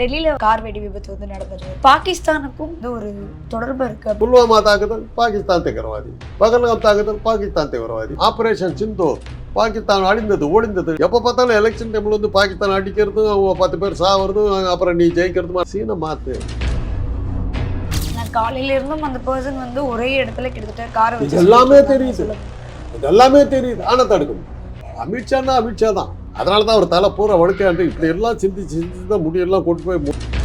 டெல்லியில கார் வெடி விபத்து வந்து நடந்தது. பாகிஸ்தானுக்கும் ஒரு தொடர்பு இருக்கு புல்வாமா தாக்குதல் பாகிஸ்தான் தீவிரவாதி. பகல்காம் தாக்குதல் பாகிஸ்தான் தீவிரவாதி. ஆபரேஷன் சிந்தூர் பாகிஸ்தான் அழிந்தது ஒளிந்தது எப்ப பார்த்தாலும் எலெக்ஷன் டைம்ல வந்து பாகிஸ்தான் அடிக்கிறதும் அவங்க பத்து பேர் சாவறதும் அப்புறம் நீ ஜெயிக்கிறதுமா? சீனை மாத்து. நான் காலையில இருந்தும் அந்த பர்சன் வந்து ஒரே இடத்துல கிட்டத்தட்ட காரை எல்லாமே தெரியுது. எல்லாமே தெரியுது. ஆனா தடுக்கணும் அமித்ஷான்னா அமித்ஷா தான் அதனால தான் அவர் தலை பூரா வழுக்காண்டு இப்படி எல்லாம் சிந்திச்சு சிந்திச்சு தான் முடியெல்லாம் கொண்டு போய்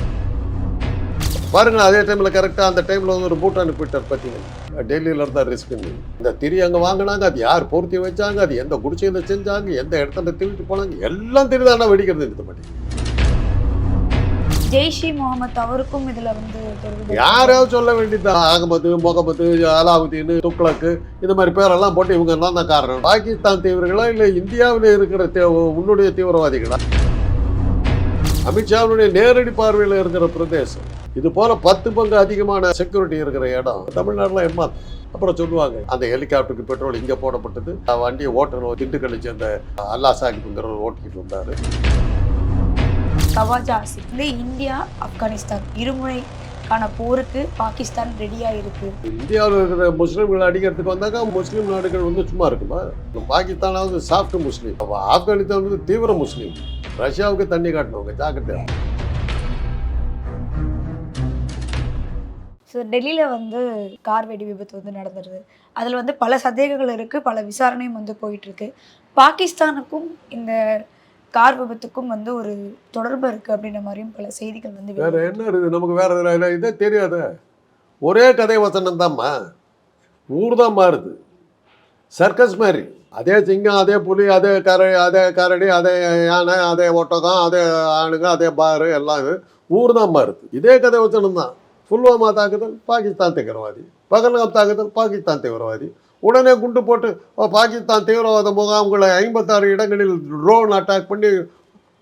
பாருங்க அதே டைமில் கரெக்டாக அந்த டைமில் வந்து ஒரு பூட்டான் அனுப்பிட்டார் பார்த்தீங்கன்னா டெல்லியில் இருந்தால் ரிஸ்க் இந்த திரி அங்கே வாங்கினாங்க அது யார் பொருத்தி வச்சாங்க அது எந்த குடிசையில செஞ்சாங்க எந்த இடத்துல திருட்டு போனாங்க எல்லாம் தெரியுது வெடிக்கிறது நிறுத்த மாட்டேங்குது ஜெய்ஷி முகமது அவருக்கும் இதுல வந்து யாராவது சொல்ல வேண்டியதுதான் ஆகமத்து முகமது அலாவுதீன் துக்ளக்கு இந்த மாதிரி பேரெல்லாம் போட்டு இவங்க தான் தான் காரணம். பாகிஸ்தான் தீவிரங்களா இல்லை இந்தியாவில் இருக்கிற உன்னுடைய தீவிரவாதிகளா? அமித்ஷாவுடைய நேரடி பார்வையில் இருக்கிற பிரதேசம். இது போல பத்து பங்கு அதிகமான செக்யூரிட்டி இருக்கிற இடம். தமிழ்நாட்டில் எம்மா? அப்புறம் சொல்லுவாங்க அந்த ஹெலிகாப்டருக்கு பெட்ரோல் இங்கே போடப்பட்டது. வண்டியை ஓட்டணும் திண்டுக்கல்லை சேர்ந்த அல்லா சாஹிப்ங்கிறவர் ஓட்டிக்கிட்டு இருந்தார் கவாஜா வந்து இந்தியா ஆப்கானிஸ்தான் இருமுறைக்கான போருக்கு பாகிஸ்தான் ரெடியா இருக்கு இந்தியாவில் இருக்கிற முஸ்லீம்களை அடிக்கிறதுக்கு வந்தாக்கா முஸ்லீம் நாடுகள் வந்து சும்மா இருக்குமா? பாகிஸ்தானாவது சாஃப்ட் முஸ்லீம். ஆப்கானிஸ்தான் வந்து தீவிர முஸ்லீம். ரஷ்யாவுக்கு தண்ணி காட்டினவங்க ஜாக்கிரதை ஸோ டெல்லியில் வந்து கார் வெடி விபத்து வந்து நடந்துருது. அதில் வந்து பல சந்தேகங்கள் இருக்குது பல விசாரணையும் வந்து போயிட்டு இருக்கு. பாகிஸ்தானுக்கும் இந்த கார் விபத்துக்கும் வந்து ஒரு தொடர்பு இருக்குது அப்படின்ற மாதிரியும் பல செய்திகள் வந்து வேற. என்ன இருக்குது? நமக்கு வேற இதே தெரியாத. ஒரே கதை வசனம் தான்மா. ஊர் தான் மாறுது. சர்க்கஸ் மாதிரி. அதே சிங்கம் அதே புலி அதே கரை அதே கரடி அதே யானை அதே ஒட்டகம் அதே ஆணுங்க அதே பாரு எல்லாம் இது ஊர் தான் மாறுது. இதே கதை வசனம் தான். புல்வாமா தாக்குதல் பாகிஸ்தான் தீவிரவாதி. பகல்காம் தாக்குதல் பாகிஸ்தான் தீவிரவாதி. உடனே குண்டு போட்டு பாகிஸ்தான் தீவிரவாத முகாம்களை ஐம்பத்தாறு இடங்களில் ட்ரோன் அட்டாக் பண்ணி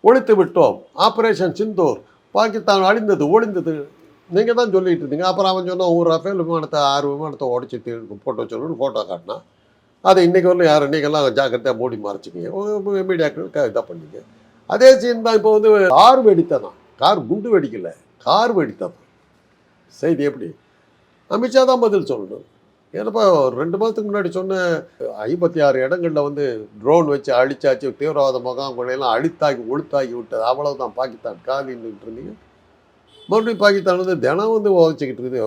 ஒழித்து விட்டோம். ஆப்ரேஷன் சிந்தூர் பாகிஸ்தான் அழிந்தது ஒழிந்தது. நீங்கள் தான் சொல்லிட்டு இருந்தீங்க. அப்புறம் அவன் சொன்னான் ஒரு ரஃபேல் விமானத்தை ஆறு விமானத்தை உடச்சி போட்டோ சொல்லணும்னு ஃபோட்டோ காட்டினா அதை இன்றைக்கி வரல யார் இன்றைக்கெல்லாம் ஜாக்கிரதையாக மூடி மறைச்சிக்கிங்க. மீடியாக்கள் இதாக பண்ணிங்க. அதே சீன் தான் இப்போ வந்து கார் வெடித்ததான். கார் குண்டு வெடிக்கல. கார் வெடித்ததான் செய்தி எப்படி? அமித்ஷா தான் பதில் சொல்லணும். ஏன்னப்பா ஒரு ரெண்டு மாதத்துக்கு முன்னாடி சொன்ன ஐம்பத்தி ஆறு இடங்களில் வந்து ட்ரோன் வச்சு அழிச்சாச்சு தீவிரவாத முகாம்களையெல்லாம் அழித்தாக்கி ஒழுத்தாக்கி விட்டது. அவ்வளவுதான் பாகிஸ்தான். காலின்னுட்டு இருந்தீங்க. மறுபடியும் பாகிஸ்தான் வந்து தினம் வந்து உதச்சிக்கிட்டு இருக்குது.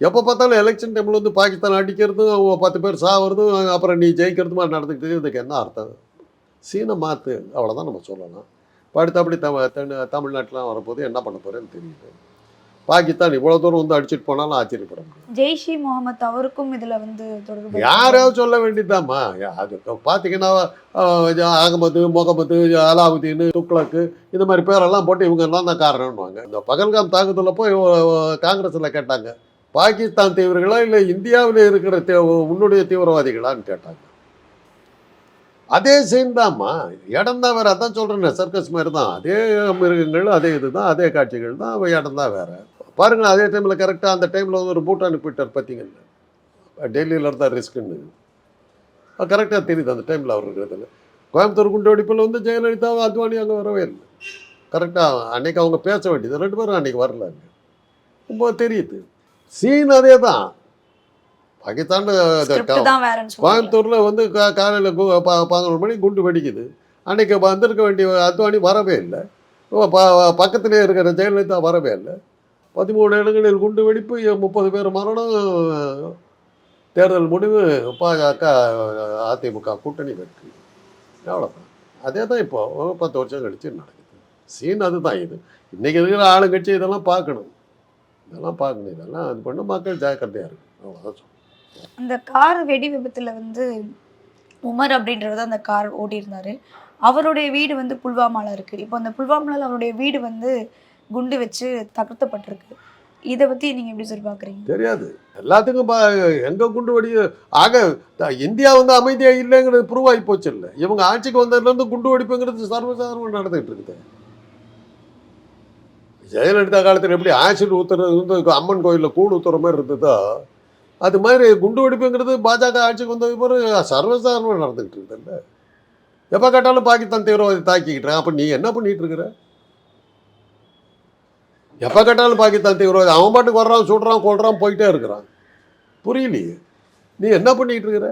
எப்போ பார்த்தாலும் எலெக்ஷன் டைமில் வந்து பாகிஸ்தான் அடிக்கிறதும் அவங்க பத்து பேர் சாவறதும் அப்புறம் நீ ஜெயிக்கிறதுமா நடந்துக்கிட்டு இதுக்கு என்ன அர்த்தம்? சீனை மாற்று அவ்வளோதான் நம்ம சொல்லலாம் இப்ப அடுத்தபடி தமிழ் தமிழ்நாட்டிலாம் வரப்போது என்ன பண்ண போகிறேன்னு தெரியுது பாகிஸ்தான் இவ்வளோ தூரம் வந்து அடிச்சிட்டு போனாலும் ஆச்சரியப்பட முடியும் ஜெய்ஷி முகமது அவருக்கும் இதுல வந்து தொடர்பு. யாராவது சொல்ல வேண்டியதாம்மா அது பார்த்தீங்கன்னா அகமது முகமது அலாவுதீன் துக்ளக்கு இந்த மாதிரி பேரெல்லாம் போட்டு இவங்க எல்லாம் தான் காரணம்னுவாங்க. இந்த பகல்காம் தாக்குதலில் போய் காங்கிரஸில் கேட்டாங்க. பாகிஸ்தான் தீவிரங்களா இல்லை இந்தியாவில் இருக்கிற தீ உன்னுடைய தீவிரவாதிகளான்னு கேட்டாங்க. அதே சீன் தான்மா. இடம் தான் வேறு அதான் சொல்கிறேன் சர்க்கஸ் மாதிரி தான். அதே மிருகங்கள் அதே இது தான் அதே காட்சிகள் தான் இடம் தான் வேறு. பாருங்கள் அதே டைமில் கரெக்டாக அந்த டைமில் வந்து ஒரு பூட்டான் அனுப்பிட்டார் பார்த்தீங்கன்னா டெல்லியில் இருந்தால் ரிஸ்க்குன்னு கரெக்டாக தெரியுது அந்த டைமில் அவர் இருக்கிறதுல. கோயம்புத்தூர் குண்டு வெடிப்பில் வந்து ஜெயலலிதாவை அத்வானி அங்கே வரவே இல்லை. கரெக்டாக அன்னைக்கு அவங்க பேச வேண்டியது ரெண்டு பேரும் அன்னைக்கு வரல அங்கே. ரொம்ப தெரியுது. சீன் அதே தான். பாகிஸ்தான். கோயம்புத்தூரில் வந்து காலையில் பதினொரு மணி குண்டு வெடிக்குது. அன்னைக்கு வந்திருக்க வேண்டிய அத்வானி வரவே இல்லை. பக்கத்திலே இருக்கிற ஜெயலலிதா வரவே இல்லை. பதிமூணு இடங்களில் குண்டு வெடிப்பு முப்பது பேர் மரணம். தேர்தல் முடிவு பாஜக அதிமுக கூட்டணி வெற்றி. அவ்வளோதான் அதே தான் இப்போ ஒரு பத்து வருஷம் கழிச்சு நடக்குது. சீன் அதுதான் இது. இன்றைக்கி இருக்கிற ஆளுங்கட்சி இதெல்லாம் பார்க்கணும். இதெல்லாம் பார்க்கணும். இதெல்லாம் அது பண்ண மக்கள் ஜாக்கிரதையாக இருக்கு அவ்வளோதான். அந்த கார் வெடி விபத்தில் வந்து உமர் அப்படின்றவர் அந்த கார் ஓட்டியிருந்தார் அவருடைய வீடு வந்து புல்வாமால இருக்குது இப்போ அந்த புல்வாமாவில் அவருடைய வீடு வந்து குண்டு வச்சு தகர்த்தப்பட்டிருக்கு. இதை பற்றி நீங்கள் எப்படி சொல்லி பார்க்குறீங்க தெரியாது. எல்லாத்துக்கும் பா எங்கே குண்டு வெடி ஆக இந்தியா வந்து அமைதியாக இல்லைங்கிறது ப்ரூவ் ஆகி போச்சு இல்லை. இவங்க ஆட்சிக்கு வந்ததுலேருந்து குண்டு வெடிப்புங்கிறது சர்வசாதாரணம் நடந்துகிட்டு இருக்குது. ஜெயலலிதா காலத்தில் எப்படி ஆசிட் ஊத்துறது வந்து அம்மன் கோயிலில் கூழ் ஊத்துற மாதிரி இருந்ததோ அது மாதிரி குண்டு வெடிப்புங்கிறது பாஜக ஆட்சிக்கு வந்தது பிறகு சர்வசாதாரணமாக நடந்துகிட்டு இருக்குதுல்ல. எப்போ கேட்டாலும் பாகிஸ்தான் தீவிரவாதி தாக்கிக்கிட்டேன். அப்போ நீ என்ன பண்ணிகிட்டு இருக்கிற? எப்போ கேட்டாலும் பாகிஸ்தான் தீவிரவாதி அவன் பாட்டுக்கு வர்றான் சுடுறான் கொள்றான் போயிட்டே இருக்கிறான். புரியலையே. நீ என்ன பண்ணிட்டு இருக்கிற?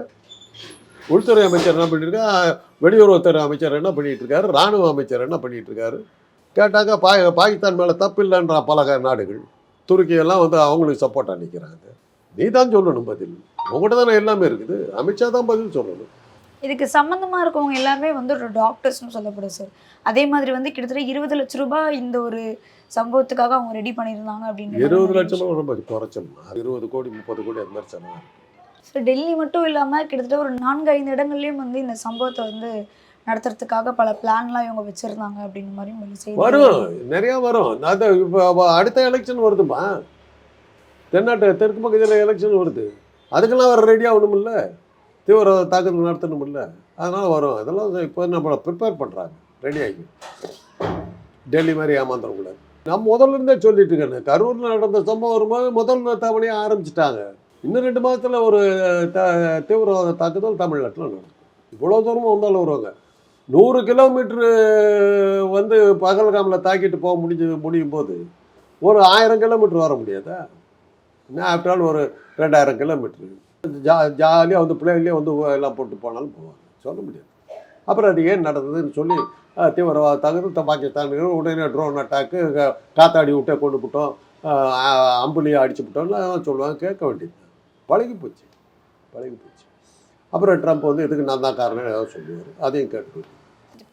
உள்துறை அமைச்சர் என்ன பண்ணிட்டு வெளியுறவுத்துறை அமைச்சர் என்ன பண்ணிகிட்டு இருக்காரு? ராணுவ அமைச்சர் என்ன பண்ணிகிட்டு இருக்காரு? கேட்டாக்க பா பாகிஸ்தான் மேலே தப்பு இல்லைன்ற பல நாடுகள். துருக்கியெல்லாம் வந்து அவங்களுக்கு சப்போர்ட்டாக நிற்கிறாங்க நீ தான் சொல்லணும் பதில். உங்கள்கிட்ட தானே எல்லாமே இருக்குது. அமித்ஷா தான் பதில் சொல்லணும். இதுக்கு சம்மந்தமா இருக்கவங்க எல்லாருமே வந்து ஒரு டாக்டர்ஸ்னு சொல்லப்படுது சார் அதே மாதிரி வந்து கிட்டத்தட்ட இருபது லட்ச ரூபாய் இந்த ஒரு சம்பவத்துக்காக அவங்க ரெடி பண்ணியிருந்தாங்க அப்படின்னு இருபது லட்சம் ரொம்ப குறைச்சோம்னா இருபது கோடி முப்பது கோடி அந்த மாதிரி செலவு சார் டெல்லி மட்டும் இல்லாம கிட்டத்தட்ட ஒரு நான்கு ஐந்து இடங்கள்லயும் வந்து இந்த சம்பவத்தை வந்து நடத்துறதுக்காக பல பிளான்லாம் இவங்க வச்சிருந்தாங்க அப்படின்னு மாதிரி வரும். நிறையா வரும். அது இப்போ அடுத்த எலெக்ஷன் வருதுமா? தென்னாட்டு தெற்கு பகுதியில் எலெக்ஷன் வருது. அதுக்கெல்லாம் வர ஒன்றும் இல்லை தீவிரவாத தாக்குதல் இல்லை அதனால் வரும். அதெல்லாம் இப்போ நம்மளை ப்ரிப்பேர் பண்ணுறாங்க ரெடி ஆகி. டெல்லி மாதிரி ஏமாந்துடக்கூடாது நான் முதல்ல இருந்தே சொல்லிட்டு இருக்கேன் கரூரில் நடந்த சம்பவம் வரும்போது முதல் தவணையாக ஆரம்பிச்சிட்டாங்க. இன்னும் ரெண்டு மாதத்துல ஒரு த தீவிரவாத தாக்குதல் தமிழ்நாட்டில் நடக்கும். இவ்வளோ தூரமும் வந்தாலும் வருவாங்க. நூறு கிலோமீட்ரு வந்து பகல்காமில் தாக்கிட்டு போக முடிஞ்சு முடியும் போது ஒரு ஆயிரம் கிலோமீட்டர் வர முடியாதா? என்ன ஆஃப்டர் ஆல் ஒரு ரெண்டாயிரம் கிலோமீட்ரு ஜா ஜாலியாக வந்து பிள்ளைங்களே வந்து எல்லாம் போட்டு போனாலும் போவாங்க. சொல்ல முடியாது. அப்புறம் அது ஏன் நடந்ததுன்னு சொல்லி தீவிரவாத தகுந்த பாகிஸ்தானுக்கு உடனே ட்ரோன் அட்டாக்கு காத்தாடி விட்டே கொண்டு விட்டோம் அம்புலியை அடிச்சு விட்டோம்னு சொல்லுவாங்க கேட்க வேண்டியது. பழகி போச்சு. பழகி போச்சு. அப்புறம் ட்ரம்ப் வந்து இதுக்கு நான் தான் காரணம் ஏதாவது சொல்லுவார். அதையும் கேட்டு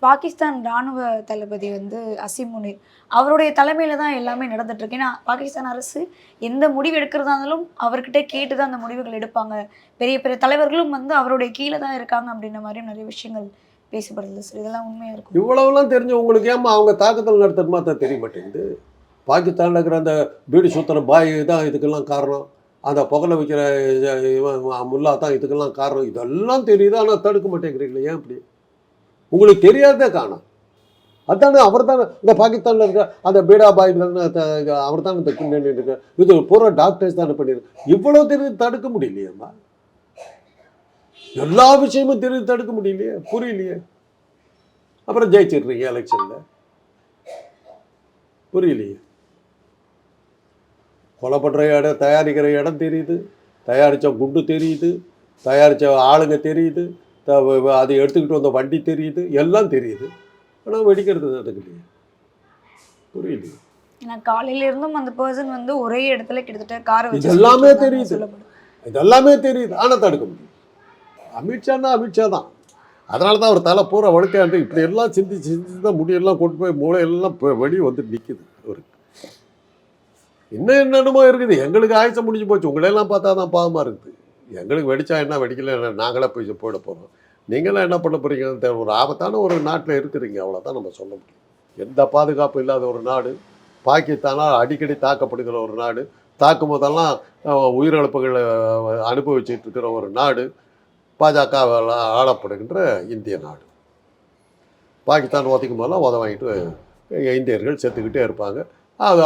பாகிஸ்தான் ராணுவ தளபதி வந்து அசிம் முனீர். அவருடைய தலைமையில தான் எல்லாமே நடந்துட்டு இருக்கு. ஏன்னா பாகிஸ்தான் அரசு எந்த முடிவு எடுக்கிறதா இருந்தாலும் அவர்கிட்ட கேட்டு தான் அந்த முடிவுகள் எடுப்பாங்க. பெரிய பெரிய தலைவர்களும் வந்து அவருடைய கீழே தான் இருக்காங்க அப்படின்ற மாதிரி நிறைய விஷயங்கள் பேசப்படுது. சார் இதெல்லாம் உண்மையா இருக்கும்? இவ்வளவுலாம் தெரிஞ்சு உங்களுக்கு ஏமா அவங்க தாக்குதல் நடத்தணுமா தான் தெரிய மாட்டேங்குது. பாகிஸ்தானில் இருக்கிற அந்த பீடி சுத்தன பாய் தான் இதுக்கெல்லாம் காரணம். அந்த புகழ வைக்கிற முல்லா தான் இதுக்கெல்லாம் காரணம். இதெல்லாம் தெரியுது ஆனால் தடுக்க மாட்டேங்கிறீங்களே ஏன் அப்படி? உங்களுக்கு தெரியாதே காணும். அதானே அவர் தானே இந்த பாகிஸ்தானில் இருக்க அந்த பீடா பாய் அவர் தானே இந்த பின்னணி இருக்கு. இது பூரா டாக்டர்ஸ் தானே பண்ணியிருக்கு இவ்வளோ தெரிஞ்சு தடுக்க முடியலையேம்மா? எல்லா விஷயமும் தெரிஞ்சு தடுக்க முடியலையே புரியலையே. அப்புறம் ஜெயிச்சிடுறீங்க எலெக்ஷனில் புரியலையே. கொலை பண்ணுற இடம் தயாரிக்கிற இடம் தெரியுது. தயாரித்த குண்டு தெரியுது. தயாரித்த ஆளுங்க தெரியுது. அதை எடுத்துக்கிட்டு வந்த வண்டி தெரியுது எல்லாம் தெரியுது. ஆனால் வெடிக்கிறது நடக்கலையே புரியலையே ஏன்னா காலையில இருந்தும் அந்த பர்சன் வந்து ஒரே இடத்துல கிட்டத்தட்ட காரை வச்சு இது எல்லாமே தெரியுது. சொல்லப்படுது. இதெல்லாமே தெரியுது. ஆனால் தடுக்க முடியும். அமித்ஷான்னா அமித்ஷா தான். அதனால தான் அவர் தலை பூரா வழுக்காண்டு இப்படி எல்லாம் சிந்திச்சு சிந்திச்சு தான் முடியெல்லாம் கொண்டு போய் மூளையெல்லாம் வெளியே வந்து நிற்குது அவருக்கு. இன்னும் என்னென்னமோ இருக்குது. எங்களுக்கு ஆயுசம் முடிஞ்சு போச்சு. உங்களையெல்லாம் பார்த்தா தான் பாவமாக இருக்குது. எங்களுக்கு வெடிச்சா என்ன வெடிக்கல என்ன நாங்களே போய் போயிட போகிறோம் நீங்களாம் என்ன பண்ண போகிறீங்கன்னு ஒரு ஆபத்தான ஒரு நாட்டில் இருக்கிறீங்க. அவ்வளோதான் நம்ம சொல்ல முடியும். எந்த பாதுகாப்பு இல்லாத ஒரு நாடு பாகிஸ்தானால் அடிக்கடி தாக்கப்படுகிற ஒரு நாடு தாக்கும் போதெல்லாம் உயிரிழப்புகளை அனுபவிச்சுட்டு இருக்கிற ஒரு நாடு பாஜகவால் ஆளப்படுகின்ற இந்திய நாடு. பாகிஸ்தான் ஒதைக்கும் போதெல்லாம் உத வாங்கிட்டு இந்தியர்கள் செத்துக்கிட்டே இருப்பாங்க. அது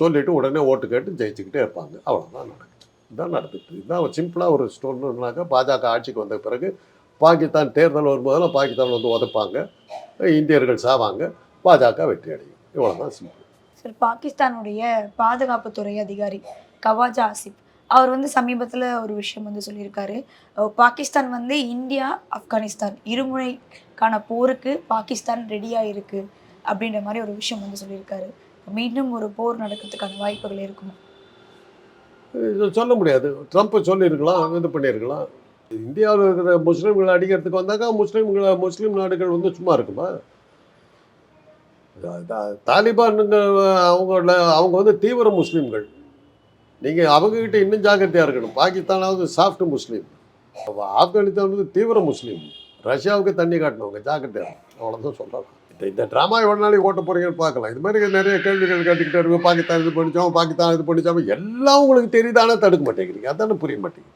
சொல்லிவிட்டு உடனே ஓட்டு கேட்டு ஜெயிச்சுக்கிட்டே இருப்பாங்க. அவ்வளோதான் நடக்கும். இதுதான் நடந்துட்டு. இதுதான் சிம்பிளாக ஒரு ஸ்டோன்னாக்கா பாஜக ஆட்சிக்கு வந்த பிறகு பாகிஸ்தான் தேர்தல் வரும்போதெல்லாம் பாகிஸ்தான் வந்து உதைப்பாங்க. இந்தியர்கள் சாவாங்க. பாஜக வெற்றி அடையும். இவ்வளோதான் சிம்பிள். சார் பாகிஸ்தானுடைய பாதுகாப்புத்துறை அதிகாரி கவாஜா ஆசிப் அவர் வந்து சமீபத்தில் ஒரு விஷயம் வந்து சொல்லியிருக்காரு. பாகிஸ்தான் வந்து இந்தியா ஆப்கானிஸ்தான் இருமுறைக்கான போருக்கு பாகிஸ்தான் ரெடியாக இருக்குது அப்படின்ற மாதிரி ஒரு விஷயம் வந்து சொல்லியிருக்காரு. மீண்டும் ஒரு போர் நடக்கிறதுக்கான வாய்ப்புகள் இருக்குமா? சொல்ல முடியாது. ட்ரம்ப் சொல்லியிருக்கலாம் இது பண்ணியிருக்கலாம். இந்தியாவில் இருக்கிற முஸ்லீம்களை அடிக்கிறதுக்கு வந்தாக்கா முஸ்லீம்களை முஸ்லீம் நாடுகள் வந்து சும்மா இருக்குமா? தா- தாலிபானுங்க அவங்கள அவங்க வந்து தீவிர முஸ்லீம்கள். நீங்கள் அவங்கக்கிட்ட இன்னும் ஜாக்கிரதையாக இருக்கணும். பாகிஸ்தானாவது சாஃப்ட் முஸ்லீம். ஆப்கானிஸ்தான் வந்து தீவிர முஸ்லீம். ரஷ்யாவுக்கு தண்ணி காட்டினவங்க ஜாக்கிரதையாக அவ்வளோதான் சொல்கிறாங்க இந்த ட்ராமா எவ்வளோ நாளைக்கு ஓட்ட போறீங்கன்னு பார்க்கலாம். இது மாதிரி நிறைய கேள்விகள் கேட்டுக்கிட்டே இருக்கு பாகிஸ்தான் இது பண்ணிச்சோம் பாகிஸ்தான் இது பண்ணிச்சோம். எல்லாம் உங்களுக்கு தெரியுதானே? தடுக்க மாட்டேங்கிறீங்க. அதானே புரிய மாட்டேங்குது.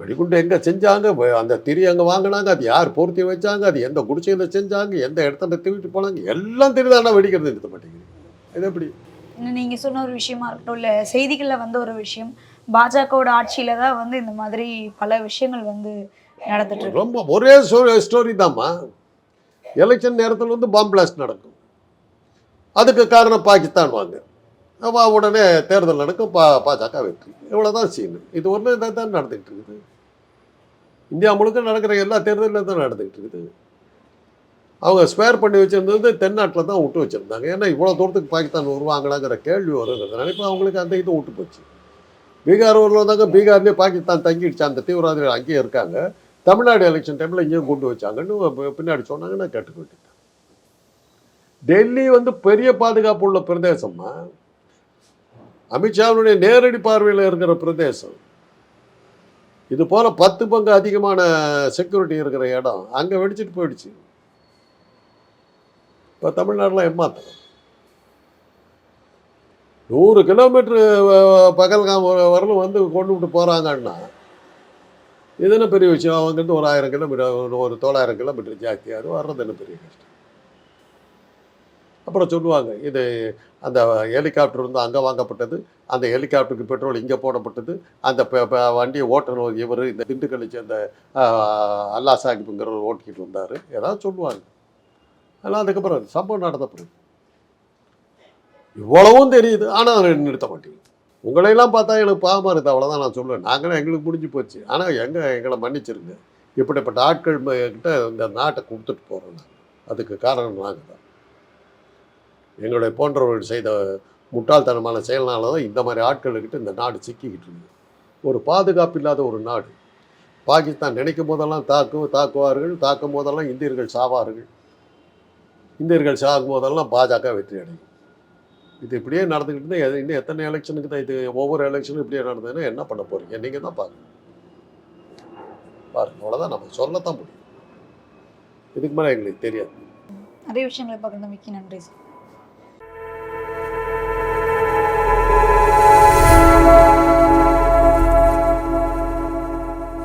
வெடிகுண்டு எங்கே செஞ்சாங்க? அந்த திரி அங்கே வாங்கினாங்க. அது யார் பொருத்தி வச்சாங்க? அது எந்த குடிசையில் செஞ்சாங்க? எந்த இடத்துல தூக்கிட்டு போனாங்க? எல்லாம் தெரியுதானா? வெடிக்கிறது நிறுத்த மாட்டேங்கிறீங்க. இது எப்படி? நீங்கள் சொன்ன ஒரு விஷயமா இருக்கட்டும் இல்லை செய்திகளில் வந்த ஒரு விஷயம். பாஜகவோட ஆட்சியில தான் வந்து இந்த மாதிரி பல விஷயங்கள் வந்து நடந்துட்டு ரொம்ப ஒரே ஸ்டோரி தாம்மா எலெக்ஷன் நேரத்தில் வந்து பாம் பிளாஸ்ட் நடக்கும். அதுக்கு காரணம் பாகிஸ்தான் வாங்க. அப்போ உடனே தேர்தல் நடக்கும் பா பாஜக வெற்றி. இவ்வளோதான் சீனு இது ஒன்று இதை தான் நடந்துகிட்டு இருக்குது. இந்தியா முழுக்க நடக்கிற எல்லா தேர்தலில் தான் நடந்துகிட்டு இருக்குது. அவங்க ஸ்பேர் பண்ணி வச்சிருந்தது தென்னாட்டில் தான் விட்டு வச்சுருந்தாங்க. ஏன்னா இவ்வளோ தூரத்துக்கு பாகிஸ்தான் வருவாங்களாங்கிற கேள்வி வருங்கிறதுனால இப்போ அவங்களுக்கு அந்த இது விட்டு போச்சு. பீகார் ஊரில் வந்தாங்க பீகார்லேயே பாகிஸ்தான் தங்கிடுச்சு. அந்த தீவிரவாதிகள் அங்கேயே இருக்காங்க. தமிழ்நாடு எலெக்ஷன் டைமில் இங்கேயும் கொண்டு வச்சாங்கன்னு பின்னாடி சொன்னாங்க நான் கேட்டுக்க டெல்லி வந்து பெரிய பாதுகாப்பு உள்ள பிரதேசம்மா அமித்ஷாவுடைய நேரடி பார்வையில் இருக்கிற பிரதேசம். இது போல் பத்து பங்கு அதிகமான செக்யூரிட்டி இருக்கிற இடம் அங்கே வெடிச்சிட்டு போயிடுச்சு. இப்போ தமிழ்நாட்டில் ஏமாத்தம் நூறு கிலோமீட்டரு பகல்காம் வரலும் வந்து கொண்டு விட்டு போகிறாங்கன்னா இது என்ன பெரிய விஷயம்? அவங்ககிட்ட ஒரு ஆயிரம் கிலோமீட்டர் ஒரு- ஒரு தொள்ளாயிரம் கிலோமீட்டர் ஜாஸ்தியாக அது வர்றது என்ன பெரிய கஷ்டம்? அப்புறம் சொல்லுவாங்க இது அந்த ஹெலிகாப்டர் வந்து அங்கே வாங்கப்பட்டது அந்த ஹெலிகாப்டருக்கு பெட்ரோல் இங்கே போடப்பட்டது அந்த வண்டியை ஓட்டணும் இவர் இந்த திண்டுக்கல்லை சேர்ந்த அல்லா சாஹிப்புங்கிறவர் ஓட்டிக்கிட்டு வந்தார். ஏதாவது சொல்லுவாங்க. அதெல்லாம் அதுக்கப்புறம் சம்பவம் நடந்த பிறகு. இவ்வளவும் தெரியுது. ஆனால் அதை நிறுத்த மாட்டேங்குது உங்களையெல்லாம் பார்த்தா எனக்கு பாவமாக இருக்குது அவ்வளோதான் நான் சொல்லுவேன் நாங்களும் எங்களுக்கு முடிஞ்சு போச்சு. ஆனால் எங்கே எங்களை மன்னிச்சிருங்க. இப்படிப்பட்ட ஆட்கள் கிட்ட இந்த நாட்டை கொடுத்துட்டு போகிறோம் அதுக்கு காரணம் நாங்கள் தான். எங்களுடைய போன்றவர்கள் செய்த முட்டாள்தனமான செயல்னால தான் இந்த மாதிரி ஆட்களுக்கிட்ட இந்த நாடு சிக்கிக்கிட்டு இருக்கு. ஒரு பாதுகாப்பு இல்லாத ஒரு நாடு. பாகிஸ்தான் நினைக்கும் போதெல்லாம் தாக்கு தாக்குவார்கள். தாக்கும் போதெல்லாம் இந்தியர்கள் சாவார்கள். இந்தியர்கள் சாகும் போதெல்லாம் பாஜக வெற்றி அடையும். இது இப்படியே நடந்துக்கிட்டு இருந்தால் இன்னும் எத்தனை எலெக்ஷனுக்கு தான் இது ஒவ்வொரு எலெக்ஷனும் இப்படியே நடந்ததுன்னா என்ன பண்ண போறீங்க? நீங்கள் தான் பாருங்க. பாருங்க அவ்வளோதான் நம்ம சொல்லத்தான் முடியும். இதுக்கு மேலே எங்களுக்கு தெரியாது. நிறைய விஷயங்களை பார்க்கணும் மிக்கி நன்றி சார்.